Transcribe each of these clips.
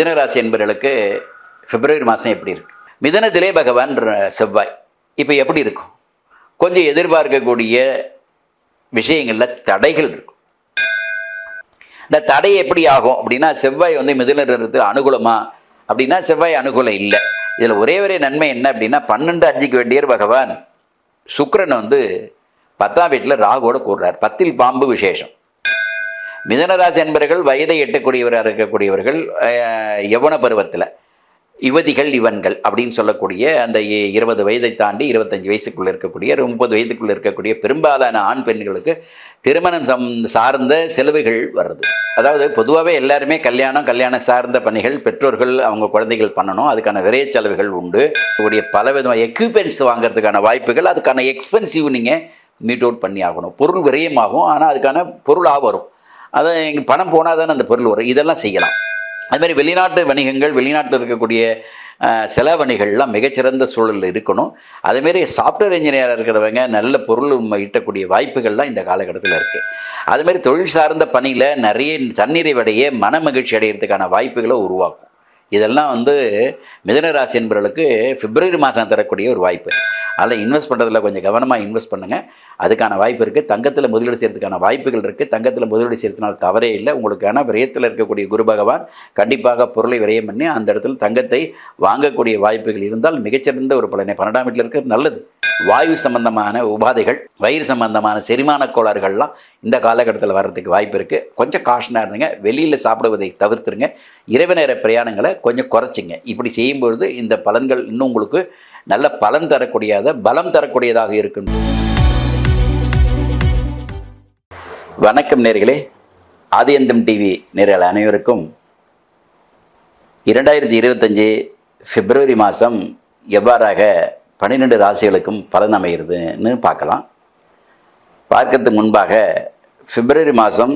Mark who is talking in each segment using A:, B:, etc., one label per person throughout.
A: மிதனராசி என்பவர்களுக்கு பிப்ரவரி மாதம் எப்படி இருக்கு? மிதனத்திலே பகவான் செவ்வாய். இப்போ எப்படி இருக்கும்? கொஞ்சம் எதிர்பார்க்கக்கூடிய விஷயங்களில் தடைகள் இருக்கும். இந்த தடை எப்படி ஆகும் அப்படின்னா செவ்வாய் வந்து மிதுனருக்கு அனுகூலமா? அப்படின்னா செவ்வாய் அனுகூலம் இல்லை. இதில் ஒரே ஒரே நன்மை என்ன அப்படின்னா பன்னெண்டு அஞ்சுக்கு வேண்டியர் பகவான் சுக்கரன் வந்து பத்தாம் வீட்டில் ராகுவோட கூடுறார். பத்தில் பாம்பு விசேஷம். மிதனராசி என்பவர்கள் வயதை எட்டக்கூடியவராக இருக்கக்கூடியவர்கள் யவன பருவத்தில் யுவதிகள் இவன்கள் அப்படின்னு சொல்லக்கூடிய அந்த இருபது வயதை தாண்டி இருபத்தஞ்சு வயசுக்குள்ளே இருக்கக்கூடிய ஒரு முப்பது வயதுக்குள்ளே இருக்கக்கூடிய பெரும்பாலான ஆண் பெண்களுக்கு திருமணம் சம் சார்ந்த செலவுகள் வருது அதாவது பொதுவாகவே எல்லாருமே கல்யாணம் கல்யாணம் சார்ந்த பணிகள் பெற்றோர்கள் அவங்க குழந்தைகள் பண்ணணும். அதுக்கான விரைய செலவுகள் உண்டு. உங்களுடைய பல விதமாக எக்யூப்மெண்ட்ஸ் வாங்குறதுக்கான வாய்ப்புகள் அதுக்கான எக்ஸ்பென்சிவ் நீங்கள் மீட் அவுட் பண்ணி ஆகணும். பொருள் விரயமாகும் ஆனால் அதுக்கான பொருளாக வரும். அதை இங்கே பணம் போனால் தானே அந்த பொருள் வரும். இதெல்லாம் செய்யலாம். அதுமாதிரி வெளிநாட்டு வணிகங்கள் வெளிநாட்டில் இருக்கக்கூடிய சில வணிகள்லாம் மிகச்சிறந்த சூழலில் இருக்கணும். அதேமாரி சாஃப்ட்வேர் இன்ஜினியராக இருக்கிறவங்க நல்ல பொருள் ஈட்டக்கூடிய வாய்ப்புகள்லாம் இந்த காலகட்டத்தில் இருக்குது அதுமாரி தொழில் சார்ந்த பணியில் நிறைய தன்னிறைவடைய மன மகிழ்ச்சி அடைகிறதுக்கான வாய்ப்புகளை உருவாக்கும். இதெல்லாம் வந்து மிதனராசி என்பவர்களுக்கு பிப்ரவரி மாதம் தரக்கூடிய ஒரு வாய்ப்பு. அதில் இன்வெஸ்ட் பண்ணுறதுல கொஞ்சம் கவனமாக இன்வெஸ்ட் பண்ணுங்கள் அதுக்கான வாய்ப்பு இருக்குது தங்கத்தில் முதலீடு செய்கிறதுக்கான வாய்ப்புகள் இருக்குது தங்கத்தில் முதலீடு செய்கிறதுனால தவறே இல்லை. உங்களுக்கான விரயத்தில் இருக்கக்கூடிய குரு பகவான் கண்டிப்பாக பொருளை விரயம் பண்ணி அந்த இடத்துல தங்கத்தை வாங்கக்கூடிய வாய்ப்புகள் இருந்தால் மிகச்சிறந்த ஒரு பலனை பன்னெண்டாம் வீட்டில் இருக்கிறது நல்லது. வாயு சம்பந்தமான உபாதைகள் வயிறு சம்பந்தமான செரிமான கோளாறுகள்லாம் இந்த காலகட்டத்தில் வர்றதுக்கு வாய்ப்பு இருக்குது கொஞ்சம் காஷனாக இருந்துங்க. வெளியில் சாப்பிடுவதை தவிர்த்துருங்க. இரவு நேர பிரயாணங்களை கொஞ்சம் குறைச்சிங்க. இப்படி செய்யும்பொழுது இந்த பலன்கள் இன்னும் உங்களுக்கு நல்ல பலன் தரக்கூடியத பலம் தரக்கூடியதாக இருக்கும் வணக்கம் நேர்களே. ஆதியந்தம் டிவி நேர்கள் அனைவருக்கும் இரண்டாயிரத்தி இருபத்தஞ்சி பிப்ரவரி மாதம் எவ்வாறாக பன்னிரெண்டு ராசிகளுக்கும் பலன் அமைகிறதுன்னு பார்க்கலாம். பார்க்கறதுக்கு முன்பாக பிப்ரவரி மாதம்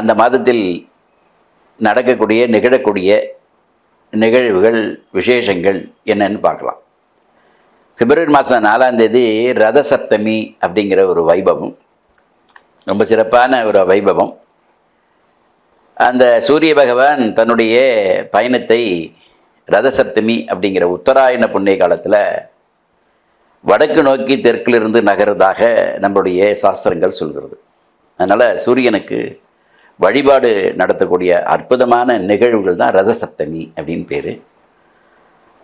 A: அந்த மாதத்தில் நடக்கக்கூடிய நிகழக்கூடிய நிகழ்வுகள் விசேஷங்கள் என்னன்னு பார்க்கலாம். பிப்ரவரி மாதம் நாலாம் தேதி ரத சப்தமி அப்படிங்கிற ஒரு வைபவம். ரொம்ப சிறப்பான ஒரு வைபவம். அந்த சூரிய பகவான் தன்னுடைய பயணத்தை ரதசப்தமி அப்படிங்கிற உத்தராயண புண்ணிய காலத்தில் வடக்கு நோக்கி தெற்கிலிருந்து நகர்றதாக நம்மளுடைய சாஸ்திரங்கள் சொல்கிறது. அதனால் சூரியனுக்கு வழிபாடு நடத்தக்கூடிய அற்புதமான நிகழ்வுகள் தான் ரதசப்தமி அப்படின்னு பேர்.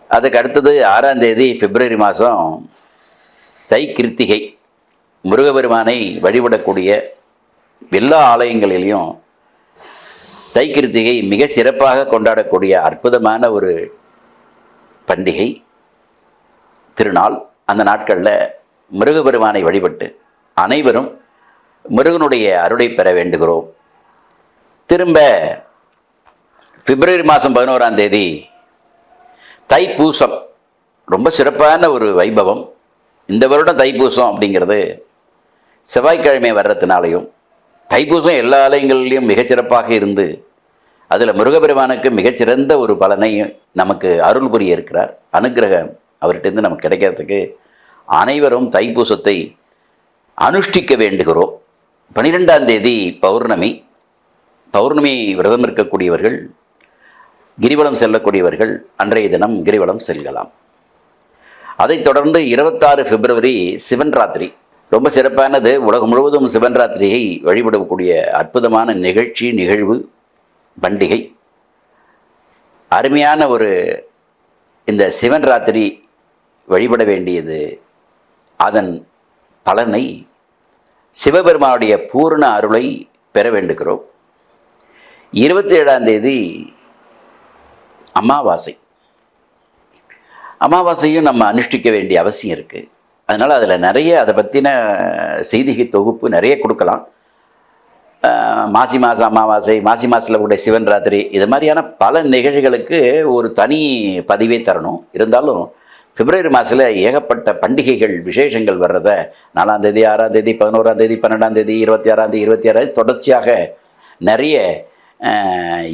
A: அதுக்கு அடுத்தது ஆறாம் தேதி பிப்ரவரி மாதம் தை கிருத்திகை முருகபெருமானை வழிபடக்கூடிய எல்லா ஆலயங்களிலையும் தைக்கிருத்திகை மிக சிறப்பாக கொண்டாடக்கூடிய அற்புதமான ஒரு பண்டிகை திருநாள். அந்த நாட்களில் முருகபெருமானை வழிபட்டு அனைவரும் முருகனுடைய அருளை பெற வேண்டுகிறோம். திரும்ப பிப்ரவரி மாதம் பதினோராம் தேதி தைப்பூசம். ரொம்ப சிறப்பான ஒரு வைபவம். இந்த வருடம் தைப்பூசம் அப்படிங்கிறது செவ்வாய்க்கிழமை வர்றதுனாலையும் தைப்பூசம் எல்லா ஆலயங்கள்லேயும் மிகச்சிறப்பாக இருந்து அதில் முருகபெருமானுக்கு மிகச்சிறந்த ஒரு பலனை நமக்கு அருள் புரிய இருக்கிறார். அனுக்கிரகம் அவர்கிட்டருந்து நமக்கு கிடைக்கிறதுக்கு அனைவரும் தைப்பூசத்தை அனுஷ்டிக்க வேண்டுகிறோம். பனிரெண்டாம் தேதி பௌர்ணமி. பௌர்ணமி விரதம் இருக்கக்கூடியவர்கள் கிரிவலம் செல்லக்கூடியவர்கள் அன்றைய தினம் கிரிவலம் செல்லலாம். அதைத் தொடர்ந்து இருபத்தாறு பிப்ரவரி சிவன் ராத்திரி. ரொம்ப சிறப்பானது. உலகம் முழுவதும் சிவன் ராத்திரியை வழிபடக்கூடிய அற்புதமான நிகழ்ச்சி நிகழ்வு பண்டிகை. அருமையான ஒரு இந்த சிவன் ராத்திரி வழிபட வேண்டியது அதன் பலனை சிவபெருமானுடைய பூர்ண அருளை பெற வேண்டுகிறோம். இருபத்தி ஏழாம் தேதி அமாவாசை. அமாவாசையும் நம்ம அனுஷ்டிக்க வேண்டிய அவசியம் இருக்குது அதனால் அதில் நிறைய அதை பற்றின செய்திகள் தொகுப்பு நிறைய கொடுக்கலாம். மாசி மாதம் அமாவாசை மாசி மாதத்தில் கூட சிவன் ராத்திரி இது மாதிரியான பல நிகழ்வுகளுக்கு ஒரு தனி பதிவே தரணும். இருந்தாலும் பிப்ரவரி மாதத்தில் ஏகப்பட்ட பண்டிகைகள் விசேஷங்கள் வர்றத நாலாம் தேதி ஆறாம் தேதி பதினோராம் தேதி பன்னெண்டாம் தேதி இருபத்தி ஆறாம் தேதி இருபத்தி ஆறாம் தேதி தொடர்ச்சியாக நிறைய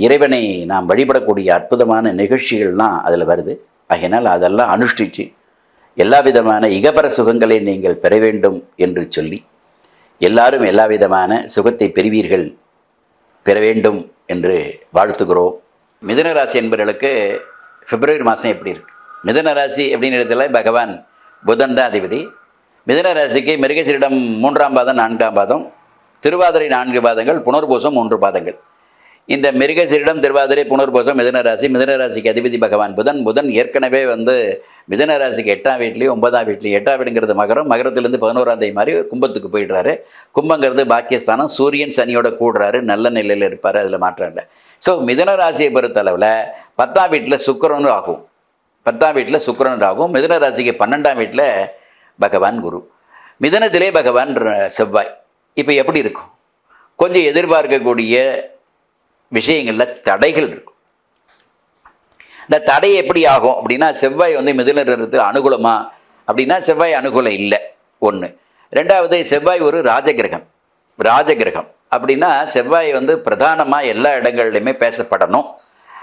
A: இறைவனை நாம் வழிபடக்கூடிய அற்புதமான நிகழ்ச்சிகள்லாம் அதில் வருது. ஆகையினால் அதெல்லாம் அனுஷ்டிச்சு எல்லா விதமான இகபர சுகங்களை நீங்கள் பெற வேண்டும் என்று சொல்லி எல்லாரும் எல்லா விதமான சுகத்தை பெறுவீர்கள் பெற வேண்டும் என்று வாழ்த்துகிறோம். மிதுன ராசி என்பவர்களுக்கு பிப்ரவரி மாதம் எப்படி இருக்கு? மிதுன ராசி அப்படின்னு இடத்துல பகவான் புதன் தான் அதிபதி. மிதுன ராசிக்கு மிருகசீரிடம் மூன்றாம் பாதம் நான்காம் பாதம் திருவாதிரை நான்கு பாதங்கள் புனர்பூசம் மூன்று பாதங்கள். இந்த மிருகசீரிடம் திருவாதிரை புனர்போசம் மிதனராசி மிதனராசிக்கு அதிபதி பகவான் புதன். புதன் ஏற்கனவே வந்து மிதனராசிக்கு எட்டாம் வீட்லேயும் ஒன்பதாம் வீட்லேயும் எட்டாம் வீடுங்கிறது மகரம். மகரத்துலேருந்து பதினோராம் தேதி மாதிரி கும்பத்துக்கு போயிடுறாரு. கும்பங்கிறது பாக்கியஸ்தானம். சூரியன் சனியோட கூடுறாரு. நல்ல நிலையில் இருப்பார். அதில் மாற்றம் இல்லை. ஸோ மிதனராசியை பொறுத்தளவில் பத்தாம் வீட்டில் சுக்கிரனும் ஆகும். பத்தாம் வீட்டில் சுக்கரன் ஆகும் மிதனராசிக்கு பன்னெண்டாம் வீட்டில் பகவான் குரு. மிதனத்திலே பகவான் செவ்வாய். இப்போ எப்படி இருக்கும்? கொஞ்சம் எதிர்பார்க்கக்கூடிய விஷயங்களில் தடைகள் இருக்கும். இந்த தடை எப்படி ஆகும் அப்படின்னா செவ்வாய் வந்து மிதுனருக்கு அனுகூலமா? அப்படின்னா செவ்வாய் அனுகூலம் இல்லை. ஒன்று ரெண்டாவது செவ்வாய் ஒரு ராஜகிரகம். ராஜகிரகம். அப்படின்னா செவ்வாய் வந்து பிரதானமாக எல்லா இடங்கள்லையுமே பேசப்படணும்.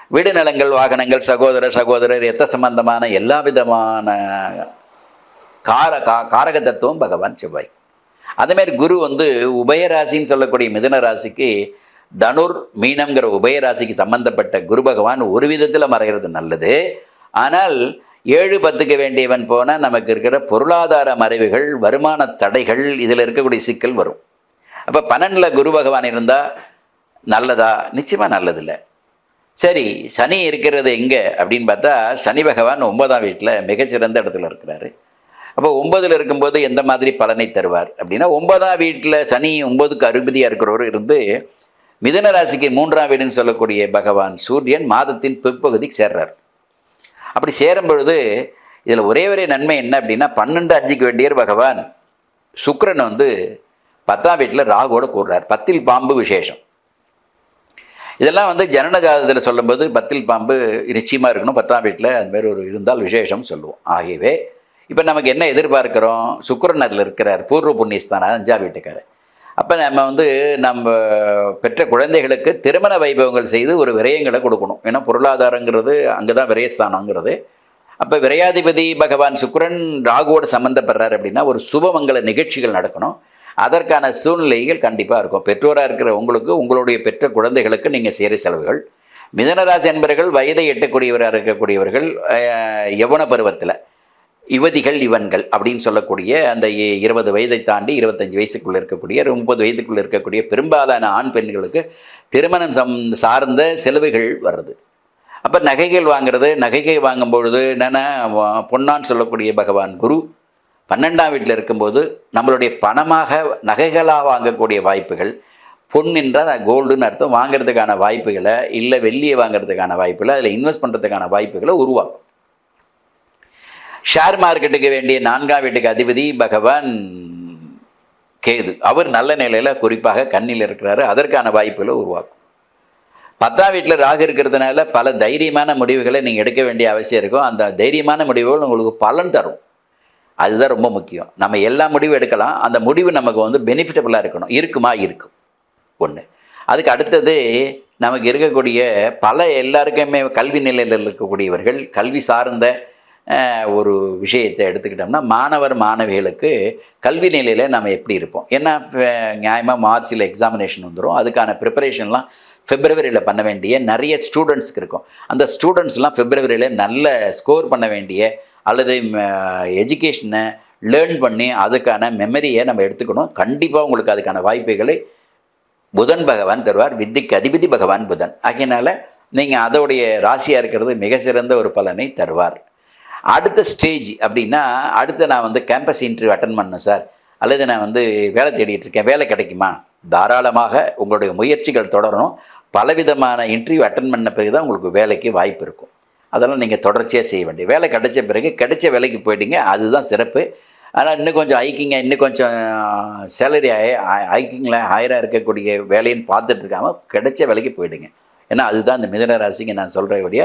A: வீடு நிலங்கள் வாகனங்கள் சகோதர சகோதரர் எத்த சம்பந்தமான எல்லா விதமான கார கா காரக தத்துவம் பகவான் செவ்வாய். அதேமாரி குரு வந்து உபயராசின்னு சொல்லக்கூடிய மிதுன ராசிக்கு தனுர் மீனம்ங்கிற உபயராசிக்கு சம்பந்தப்பட்ட குரு பகவான் ஒரு விதத்தில் மறைகிறது நல்லது. ஆனால் ஏழு பத்துக்கு வேண்டியவன் போனால் நமக்கு இருக்கிற பொருளாதார மறைவுகள் வருமான தடைகள் இதில் இருக்கக்கூடிய சிக்கல் வரும். அப்போ பன்னெண்டில் குரு பகவான் இருந்தால் நல்லதா? நிச்சயமாக நல்லதில்லை. சரி சனி இருக்கிறது எங்கே அப்படின்னு பார்த்தா சனி பகவான் ஒன்பதாம் வீட்டில் மிகச்சிறந்த இடத்துல இருக்கிறாரு. அப்போ ஒன்பதில் இருக்கும்போது எந்த மாதிரி பலனை தருவார் அப்படின்னா ஒன்பதாம் வீட்டில் சனி ஒன்பதுக்கு அறுபதியாக இருக்கிறவர் இருந்து மிதுன ராசிக்கு மூன்றாம் வீடுன்னு சொல்லக்கூடிய பகவான் சூரியன் மாதத்தின் பிற்பகுதிக்கு சேர்றார். அப்படி சேரும் பொழுது இதில் ஒரே ஒரே நன்மை என்ன அப்படின்னா பன்னெண்டு அஞ்சுக்கு வேண்டியர் பகவான் சுக்கரன் வந்து பத்தாம் வீட்டில் ராகுவோட கூடுறார். பத்தில் பாம்பு விசேஷம். இதெல்லாம் வந்து ஜனன ஜாதகத்தில் சொல்லும்போது பத்தில் பாம்பு நிச்சயமாக இருக்கணும். பத்தாம் வீட்டில் அதுமாரி ஒரு இருந்தால் விசேஷம் சொல்லுவோம். ஆகியவே இப்போ நமக்கு என்ன எதிர்பார்க்கிறோம்? சுக்கரன் அதில் இருக்கிறார். பூர்வ புண்ணியஸ்தானம் அஞ்சாம் வீட்டுக்காரர். அப்போ நம்ம வந்து நம்ம பெற்ற குழந்தைகளுக்கு திருமண வைபவங்கள் செய்து ஒரு விரயங்களை கொடுக்கணும். ஏன்னா பொருளாதாரங்கிறது அங்கே தான் விரயஸ்தானங்கிறது. அப்போ விரையாதிபதி பகவான் சுக்கரன் ராகுவோடு சம்மந்தப்படுறார் அப்படின்னா ஒரு சுபமங்கல நிகழ்ச்சிகள் நடக்கணும். அதற்கான சூழ்நிலைகள் கண்டிப்பாக இருக்கும். பெற்றோராக இருக்கிற உங்களுக்கு உங்களுடைய பெற்ற குழந்தைகளுக்கு நீங்கள் சேர செலவுகள். மிதனராசி என்பவர்கள் வயதை எட்டக்கூடியவராக இருக்கக்கூடியவர்கள் யவன யௌவன பருவத்தில். யுவதிகள் இவன்கள் அப்படின்னு சொல்லக்கூடிய அந்த இருபது வயதை தாண்டி இருபத்தஞ்சு வயசுக்குள்ள இருக்கக்கூடிய ஒரு முப்பது வயதுக்குள்ளே இருக்கக்கூடிய பெரும்பாலான ஆண் பெண்களுக்கு திருமணம் சம் சார்ந்த செலவுகள் வருது அப்போ நகைகள் வாங்குறது நகைகள் வாங்கும் பொழுது என்னென்னா பொன்னான்னு சொல்லக்கூடிய பகவான் குரு பன்னெண்டாம் வீட்டில் இருக்கும்போது நம்மளுடைய பணமாக நகைகளாக வாங்கக்கூடிய வாய்ப்புகள் பொன் என்றால் கோல்டுன்னு அர்த்தம் வாங்குறதுக்கான வாய்ப்புகளை இல்லை வெள்ளியை வாங்குறதுக்கான வாய்ப்புகளை அதில் இன்வெஸ்ட் பண்ணுறதுக்கான வாய்ப்புகளை உருவாக்கும். ஷேர் மார்க்கெட்டுக்கு வேண்டிய நான்காம் வீட்டுக்கு அதிபதி பகவான் கேது. அவர் நல்ல நிலையில் குறிப்பாக கண்ணில் இருக்கிறாரு. அதற்கான வாய்ப்புகளை உருவாக்கும். பத்தாம் வீட்டில் ராகு இருக்கிறதுனால பல தைரியமான முடிவுகளை நீங்கள் எடுக்க வேண்டிய அவசியம் இருக்கும். அந்த தைரியமான முடிவுகள் உங்களுக்கு பலன் தரும். அதுதான் ரொம்ப முக்கியம். நம்ம எல்லா முடிவும் எடுக்கலாம். அந்த முடிவு நமக்கு வந்து பெனிஃபிட்டபுளாக இருக்கணும். இருக்குமா? இருக்கும் ஒன்று அதுக்கு அடுத்தது நமக்கு இருக்கக்கூடிய பல எல்லாருக்குமே கல்வி நிலையில் இருக்கக்கூடியவர்கள் கல்வி சார்ந்த ஒரு விஷயத்தை எடுத்துக்கிட்டோம்னா மாணவர் மாணவிகளுக்கு கல்வி நிலையில் நம்ம எப்படி இருப்போம்? ஏன்னா நியாயமாக மார்ச்சில் எக்ஸாமினேஷன் வந்துடும் அதுக்கான ப்ரிப்பரேஷன்லாம் பிப்ரவரியில் பண்ண வேண்டிய நிறைய ஸ்டூடெண்ட்ஸ்க்கு இருக்கும். அந்த ஸ்டூடெண்ட்ஸ்லாம் பிப்ரவரியில் நல்ல ஸ்கோர் பண்ண வேண்டிய அல்லது எஜுகேஷனை லேர்ன் பண்ணி அதுக்கான மெமரியை நம்ம எடுத்துக்கணும். கண்டிப்பாக உங்களுக்கு அதுக்கான வாய்ப்புகளை புதன் பகவான் தருவார். வித்திக்கு அதிபதி பகவான் புதன். ஆகையினால நீங்கள் அதோடைய ராசியாக இருக்கிறது மிக சிறந்த ஒரு பலனை தருவார். அடுத்த ஸ்டேஜ் அப்படின்னா அடுத்து நான் வந்து கேம்பஸ் இன்டர்வியூ அட்டன் பண்ணணும் சார். அல்லது நான் வந்து வேலை தேடிட்டு இருக்கேன். வேலை கிடைக்குமா? தாராளமாக உங்களுடைய முயற்சிகள் தொடரணும். பலவிதமான இன்டர்வியூ அட்டன் பண்ண பிறகு தான் உங்களுக்கு வேலைக்கு வாய்ப்பு இருக்கும். அதெல்லாம் நீங்கள் தொடர்ச்சியாக செய்ய வேண்டிய வேலை கிடைச்ச பிறகு கிடைச்ச வேலைக்கு போயிட்டீங்க. அதுதான் சிறப்பு. ஆனால் இன்னும் கொஞ்சம் ஹைக்கிங்க இன்னும் கொஞ்சம் சேலரி ஹைக்கிங்கில் ஹையராக இருக்கக்கூடிய வேலைன்னு பார்த்துட்டு இருக்காமல் கிடைச்ச வேலைக்கு போயிடுங்க. ஏன்னா அதுதான் இந்த மிதன ராசிக்கு நான் சொல்கிறவுடைய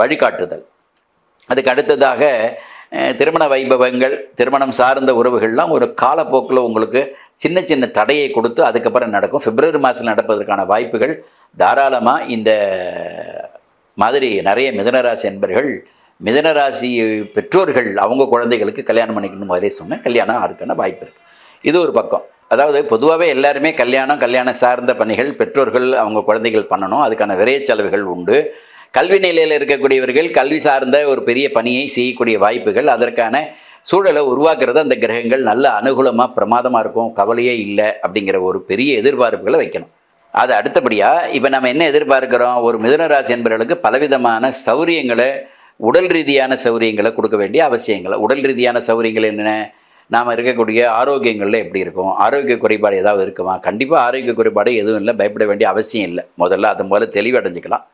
A: வழிகாட்டுதல். அதுக்கு அடுத்ததாக திருமண வைபவங்கள் திருமணம் சார்ந்த உறவுகள்லாம் ஒரு காலப்போக்கில் உங்களுக்கு சின்ன சின்ன தடையை கொடுத்து அதுக்கப்புறம் நடக்கும். பிப்ரவரி மாதத்தில் நடப்பதற்கான வாய்ப்புகள் தாராளமாக இந்த மாதிரி நிறைய மிதனராசி என்பர்கள் மிதனராசி பெற்றோர்கள் அவங்க குழந்தைகளுக்கு கல்யாணம் பண்ணிக்கணும் மாதிரியே சொன்னேன். கல்யாணம் ஆருக்கான வாய்ப்பு இருக்குது இது ஒரு பக்கம். அதாவது பொதுவாகவே எல்லாருமே கல்யாணம் கல்யாணம் சார்ந்த பணிகள் பெற்றோர்கள் அவங்க குழந்தைகள் பண்ணணும். அதுக்கான விரைய செலவுகள் உண்டு. கல்வி நிலையில் இருக்கக்கூடியவர்கள் கல்வி சார்ந்த ஒரு பெரிய பணியை செய்யக்கூடிய வாய்ப்புகள் அதற்கான சூழலை உருவாக்குறது அந்த கிரகங்கள் நல்ல அனுகூலமாக பிரமாதமாக இருக்கும் கவலையே இல்லை அப்படிங்கிற ஒரு பெரிய எதிர்பார்ப்புகளை வைக்கணும். அது அடுத்தபடியாக இப்போ நம்ம என்ன எதிர்பார்க்கிறோம்? ஒரு மிதுனராசி என்பவர்களுக்கு பலவிதமான சௌரியங்களை உடல் ரீதியான சௌரியங்களை கொடுக்க வேண்டிய அவசியங்களை. உடல் ரீதியான சௌரியங்கள் என்னென்ன? நாம் இருக்கக்கூடிய ஆரோக்கியங்களில் எப்படி இருக்கும்? ஆரோக்கிய குறைபாடு ஏதாவது இருக்குமா? கண்டிப்பாக ஆரோக்கிய குறைபாடு எதுவும் இல்லை பயப்பட வேண்டிய அவசியம் இல்லை. முதல்ல அது முதல்ல தெளிவடைஞ்சிக்கலாம்.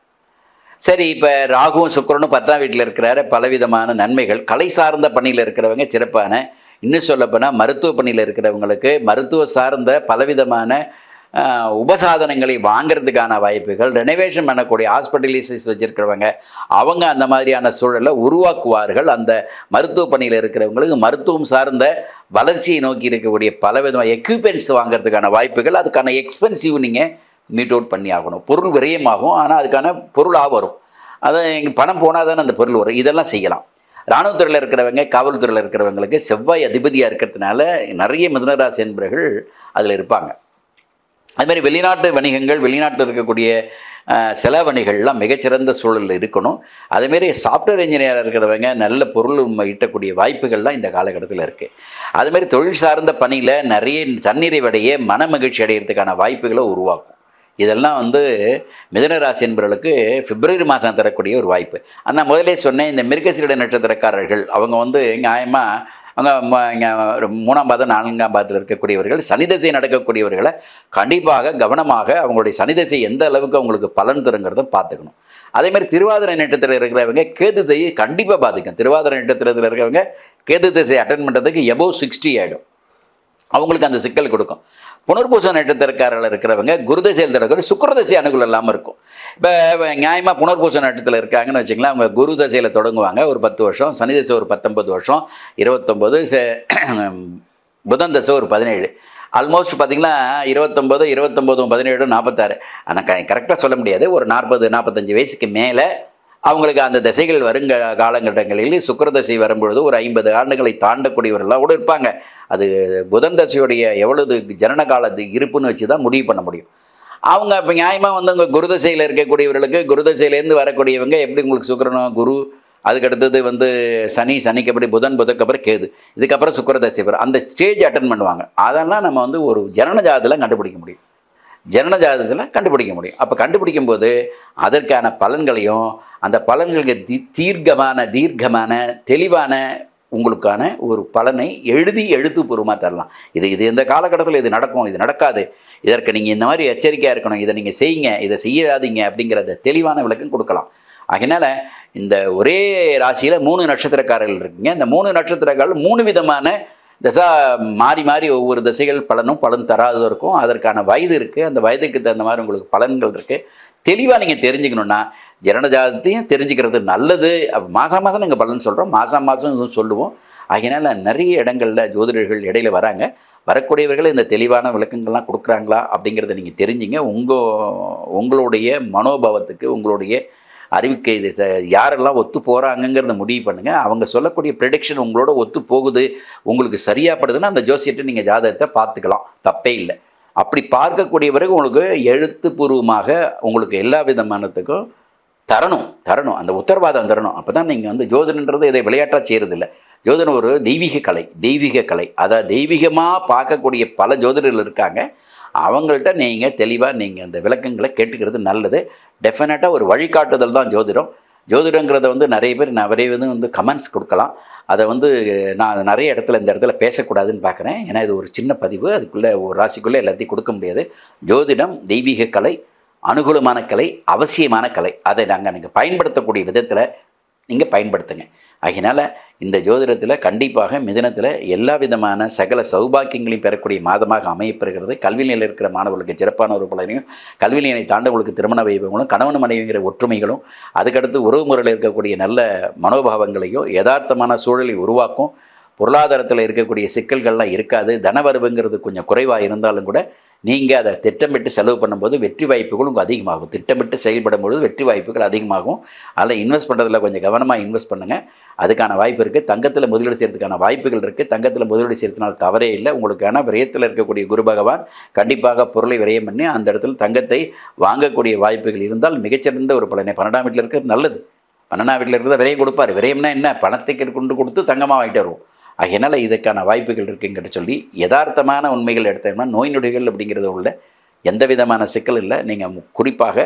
A: சரி இப்போ ராகுவும் சுக்கிரனும் பத்தாம் வீட்டில் இருக்கிறார. பலவிதமான நன்மைகள். கலை சார்ந்த பணியில் இருக்கிறவங்க சிறப்பான. இன்னும் சொல்லப்போனால் மருத்துவ பணியில் இருக்கிறவங்களுக்கு மருத்துவ சார்ந்த பலவிதமான உபசாதனங்களை வாங்குறதுக்கான வாய்ப்புகள் ரெனோவேஷன் பண்ணக்கூடிய ஹாஸ்பிட்டலைசஸ் வச்சுருக்கிறவங்க அவங்க அந்த மாதிரியான சூழலை உருவாக்குவார்கள். அந்த மருத்துவ பணியில் இருக்கிறவங்களுக்கு மருத்துவம் சார்ந்த வளர்ச்சியை நோக்கி இருக்கக்கூடிய பலவிதமான எக்யூப்மெண்ட்ஸ் வாங்கிறதுக்கான வாய்ப்புகள். அதுக்கான எக்ஸ்பென்சிவ் நீங்கள் மீட் அவுட் பண்ணி ஆகணும் பொருள் விரயமாகும் ஆனால் அதுக்கான பொருளாக வரும். அதை இங்கே பணம் போனால் தானே அந்த பொருள் வரும். இதெல்லாம் செய்யலாம். இராணுவத்துறையில் இருக்கிறவங்க காவல்துறையில் இருக்கிறவங்களுக்கு செவ்வாய் அதிபதியாக இருக்கிறதுனால நிறைய மிதுனராசி என்பவர்கள் அதில் இருப்பாங்க. அதுமாதிரி வெளிநாட்டு வணிகங்கள் வெளிநாட்டில் இருக்கக்கூடிய சில செலவணிகள்லாம் மிகச்சிறந்த சூழலில் இருக்கணும். அதேமாரி சாஃப்ட்வேர் இன்ஜினியராக இருக்கிறவங்க நல்ல பொருள் ஈட்டக்கூடிய வாய்ப்புகள்லாம் இந்த காலகட்டத்தில் இருக்குது அதுமாரி தொழில் சார்ந்த பணியில் நிறைய தன்னிறைவடைய மன மகிழ்ச்சி அடைகிறதுக்கான வாய்ப்புகளை உருவாக்கும். இதெல்லாம் வந்து மிதனராசி என்பவர்களுக்கு பிப்ரவரி மாதம் தரக்கூடிய ஒரு வாய்ப்பு. அந்த முதலே சொன்னேன் இந்த மிருகசீரட நட்சத்திரக்காரர்கள் அவங்க வந்து நியாயமாக அவங்க ம- ஒரு மூணாம் பாதம் நான்காம் பாதத்தில் இருக்கக்கூடியவர்கள் சனிதசை நடக்கக்கூடியவர்களை கண்டிப்பாக கவனமாக அவங்களுடைய சனிதசை எந்த அளவுக்கு அவங்களுக்கு பலன் தருங்கிறத பார்த்துக்கணும். அதேமாதிரி திருவாதிரை நட்சத்திரம் இருக்கிறவங்க கேது திசையை கண்டிப்பாக பாதிக்கும். திருவாதிரை நட்சத்திரத்தில் இருக்கிறவங்க கேது திசையை அட்டன் பண்ணுறதுக்கு எபோவ் சிக்ஸ்டி ஆகிடும் அவங்களுக்கு அந்த சிக்கல் கொடுக்கும். புனர்பூச நட்சத்திரக்காரர்கள் இருக்கிறவங்க குருதசையில் இருக்கிற சுக்கரதசை அனுகூலம் இல்லாமல் இருக்கும். இப்போ நியாயமாக புனர்பூச நட்சத்திரத்தில் இருக்காங்கன்னு வச்சுங்களேன் அவங்க குரு தசையில் தொடங்குவாங்க. ஒரு பத்து வருஷம் சனி தசை ஒரு பத்தொன்பது வருஷம் இருபத்தொம்போது புதன் தசை ஒரு பதினேழு. ஆல்மோஸ்ட் பார்த்தீங்கன்னா இருபத்தொம்போது இருபத்தொம்போதும் பதினேழு நாற்பத்தாறு ஆனால் க கரெக்டாக சொல்ல முடியாது. ஒரு நாற்பது நாற்பத்தஞ்சு வயசுக்கு மேலே அவங்களுக்கு அந்த திசைகள் வருங்க காலகட்டங்களில் சுக்கர தசை வரும்பொழுது ஒரு ஐம்பது ஆண்டுகளை தாண்டக்கூடியவர்களாக கூட இருப்பாங்க. அது புதன் தசையுடைய எவ்வளவு ஜனன காலத்து இருப்புன்னு வச்சு தான் முடிவு பண்ண முடியும். அவங்க இப்போ நியாயமாக வந்து குருதசையில் இருக்கக்கூடியவர்களுக்கு குருதசையிலேருந்து வரக்கூடியவங்க எப்படி உங்களுக்கு சுக்கிரனோ குரு அதுக்கடுத்தது வந்து சனி சனிக்கப்படி புதன் புதக்கப்புறம் கேது இதுக்கப்புறம் சுக்கரதசை வரும். அந்த ஸ்டேஜ் அட்டன் பண்ணுவாங்க. அதெல்லாம் நம்ம வந்து ஒரு ஜனன ஜாதத்தில் கண்டுபிடிக்க முடியும். ஜனன ஜாதகத்தில் கண்டுபிடிக்க முடியும். அப்போ கண்டுபிடிக்கும் போது அதற்கான பலன்களையும் அந்த பலன்களுக்கு தி தீர்க்கமான தீர்க்கமான தெளிவான உங்களுக்கான ஒரு பலனை எழுதி எழுத்துப்பூர்வமாக தரலாம். இது இது இந்த காலகட்டத்தில் இது நடக்கும் இது நடக்காது. இதற்கு நீங்கள் இந்த மாதிரி எச்சரிக்கையாக இருக்கணும் இதை நீங்கள் செய்யுங்க இதை செய்யாதீங்க அப்படிங்கிறத தெளிவான விளக்கம் கொடுக்கலாம். அதனால் இந்த ஒரே ராசியில் மூணு நட்சத்திரக்காரர்கள் இருக்குங்க. இந்த மூணு நட்சத்திரக்காரர்கள் மூணு விதமான திசா மாறி மாறி ஒவ்வொரு திசைகள் பலனும் பலன் தராததும் இருக்கும். அதற்கான வயது இருக்குது அந்த வயதுக்கு தகுந்த மாதிரி உங்களுக்கு பலன்கள் இருக்குது தெளிவாக நீங்கள் தெரிஞ்சுக்கணுன்னா ஜனஜாதத்தையும் தெரிஞ்சுக்கிறது நல்லது. அப்போ மாதம் மாதம் நாங்கள் பலன் சொல்கிறோம் மாதம் மாதம் இதுவும் சொல்லுவோம். அதனால் நிறைய இடங்களில் ஜோதிடர்கள் இடையில வராங்க. வரக்கூடியவர்கள் இந்த தெளிவான விளக்கங்கள்லாம் கொடுக்குறாங்களா அப்படிங்கிறத நீங்கள் தெரிஞ்சுங்க. உங்கள் உங்களுடைய மனோபாவத்துக்கு உங்களுடைய அறிவிக்கை ச- யாரெல்லாம் ஒத்து போகிறாங்கங்கிறத முடிவு பண்ணுங்கள் அவங்க சொல்லக்கூடிய ப்ரெடிக்ஷன் உங்களோட ஒத்து போகுது உங்களுக்கு சரியாகப்படுதுன்னா அந்த ஜோசியத்தை நீங்கள் ஜாதகத்தை பார்த்துக்கலாம். தப்பே இல்லை. அப்படி பார்க்கக்கூடிய பிறகு உங்களுக்கு எழுத்துப்பூர்வமாக உங்களுக்கு எல்லா விதமானத்துக்கும் தரணும் தரணும். அந்த உத்தரவாதம் தரணும். அப்போ தான் நீங்கள் வந்து ஜோதிடன்றது இதை விளையாட்டாக செய்கிறதில்ல ஜோதிடம் ஒரு தெய்வீக கலை தெய்வீக கலை. அதை தெய்வீகமாக பார்க்கக்கூடிய பல ஜோதிடர்கள் இருக்காங்க. அவங்கள்ட்ட நீங்கள் தெளிவாக நீங்கள் அந்த விளக்கங்களை கேட்டுக்கிறது நல்லது. டெஃபினட்டாக ஒரு வழிகாட்டுதல் தான் ஜோதிடம். ஜோதிடங்கிறத வந்து நிறைய பேர் நிறைய வந்து வந்து கமெண்ட்ஸ் கொடுக்கலாம். அதை வந்து நான் நிறைய இடத்துல இந்த இடத்துல பேசக்கூடாதுன்னு பார்க்குறேன். ஏன்னா இது ஒரு சின்ன பதிவு. அதுக்குள்ளே ஒரு ராசிக்குள்ளே எல்லாத்தையும் கொடுக்க முடியாது. ஜோதிடம் தெய்வீக கலை அனுகூலமான கலை அவசியமான கலை. அதை நாங்கள் நீங்கள் பயன்படுத்தக்கூடிய விதத்தில் நீங்கள் பயன்படுத்துங்க. அதனால் இந்த ஜோதிடத்தில் கண்டிப்பாக மிதனத்தில் எல்லா விதமான சகல சௌபாக்கியங்களையும் பெறக்கூடிய மாதமாக அமையப்பெறுகிறது. கல்வி நிலையில் இருக்கிற மாணவர்களுக்கு சிறப்பான ஒரு பலனையும் கல்வி நிலையை தாண்டவங்களுக்கு திருமண வைபவங்களும் கணவன் மனைவிங்கிற ஒற்றுமைகளும் அதுக்கடுத்து உறவு முறையில் இருக்கக்கூடிய நல்ல மனோபாவங்களையும் யதார்த்தமான சூழலை உருவாக்கும் பொருளாதாரத்தில் இருக்கக்கூடிய சிக்கல்கள்லாம் இருக்காது. தனவரவுங்கிறது கொஞ்சம் குறைவாக இருந்தாலும் கூட நீங்கள் அதை திட்டமிட்டு செலவு பண்ணும்போது வெற்றி வாய்ப்புகள் உங்களுக்கு அதிகமாகும். திட்டமிட்டு செயல்படும் பொழுது வெற்றி வாய்ப்புகள் அதிகமாகும். அதில் இன்வெஸ்ட் பண்ணுறதுல கொஞ்சம் கவனமாக இன்வெஸ்ட் பண்ணுங்கள் அதுக்கான வாய்ப்பு இருக்குது தங்கத்தில் முதலீடு செய்கிறதுக்கான வாய்ப்புகள் இருக்குது தங்கத்தில் முதலீடு செய்கிறதுனால தவறே இல்லை. உங்களுக்கான விரயத்தில் இருக்கக்கூடிய குரு பகவான் கண்டிப்பாக பொருளை விரயம் பண்ணி அந்த இடத்துல தங்கத்தை வாங்கக்கூடிய வாய்ப்புகள் இருந்தால் மிகச்சிறந்த ஒரு பலனை. பன்னெண்டாம் வீட்டில் இருக்கிறது நல்லது. பன்னெண்டாம் வீட்டில் இருக்கிறத விரயம் கொடுப்பார். விரயம்னா என்ன? பணத்தை கொண்டு கொடுத்து தங்கமாக வாங்கிட்டு வருவோம். அதனால் இதுக்கான வாய்ப்புகள் இருக்குங்கிட்ட சொல்லி யதார்த்தமான உண்மைகள் எடுத்தோம்னா நோய் நொடிகள் அப்படிங்கிறது உள்ள எந்த விதமான சிக்கல் இல்லை. நீங்கள் குறிப்பாக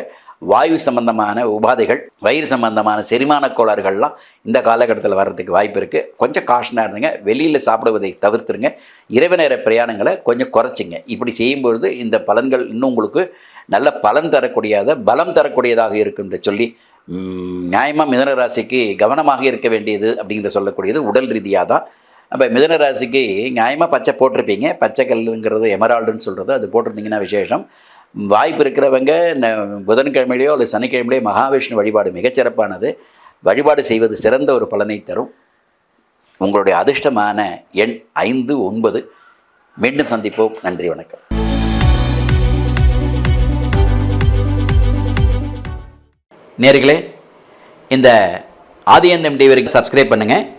A: வாயு சம்பந்தமான உபாதைகள் வயிறு சம்பந்தமான செரிமான கோளாறுகள்லாம் இந்த காலகட்டத்தில் வர்றதுக்கு வாய்ப்பு இருக்குது கொஞ்சம் காஷனாக இருந்துங்க. வெளியில் சாப்பிடுவதை தவிர்த்துருங்க. இரவு நேர பிரயாணங்களை கொஞ்சம் குறைச்சிங்க. இப்படி செய்யும்பொழுது இந்த பலன்கள் இன்னும் உங்களுக்கு நல்ல பலன் தரக்கூடியத பலம் தரக்கூடியதாக இருக்குன்ற சொல்லி நியாயமாக மிதன ராசிக்கு கவனமாக இருக்க வேண்டியது அப்படிங்கிற சொல்லக்கூடியது உடல் ரீதியாக தான் அப்போ மிதன ராசிக்கு நியாயமாக பச்சை போட்டிருப்பீங்க. பச்சை கல்லுங்கிறது எமரால்டுன்னு சொல்கிறது அது போட்டிருந்தீங்கன்னா விசேஷம். வாய்ப்பு இருக்கிறவங்க ந- புதன்கிழமையிலையோ அல்லது சனிக்கிழமையிலையோ மகாவிஷ்ணு வழிபாடு மிகச்சிறப்பானது வழிபாடு செய்வது சிறந்த ஒரு பலனை தரும். உங்களுடைய அதிர்ஷ்டமான எண் ஐந்து ஒன்பது. மீண்டும் சந்திப்போம். நன்றி வணக்கம். நேர்களே இந்த ஆதியந்தம் டிவிக்கு சப்ஸ்கிரைப் பண்ணுங்கள்